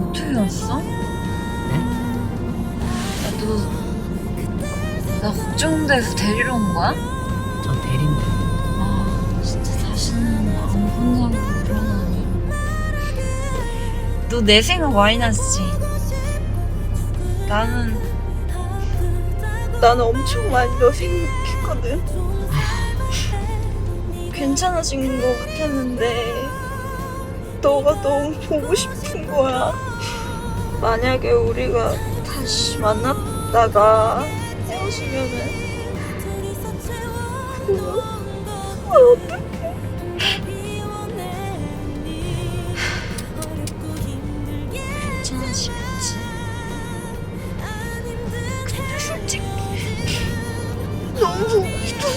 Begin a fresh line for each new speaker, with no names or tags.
어떻게 왔어?
네?
야, 너, 나 걱정돼서 데리러 온 거야?
저 대리인데
아, 진짜 다시는 안 본다고 그러다니. 너 내 생각 많이 났지? 나는,
나는 엄청 많이 너 생각했거든. 괜찮아진 것 같았는데 너가 너무 보고 싶은 거야. 만약에 우리가 다시 만났다가 헤어지면은 그거 어떡해. 괜찮아지겠지. 근데 솔직히 너무 보고 싶어.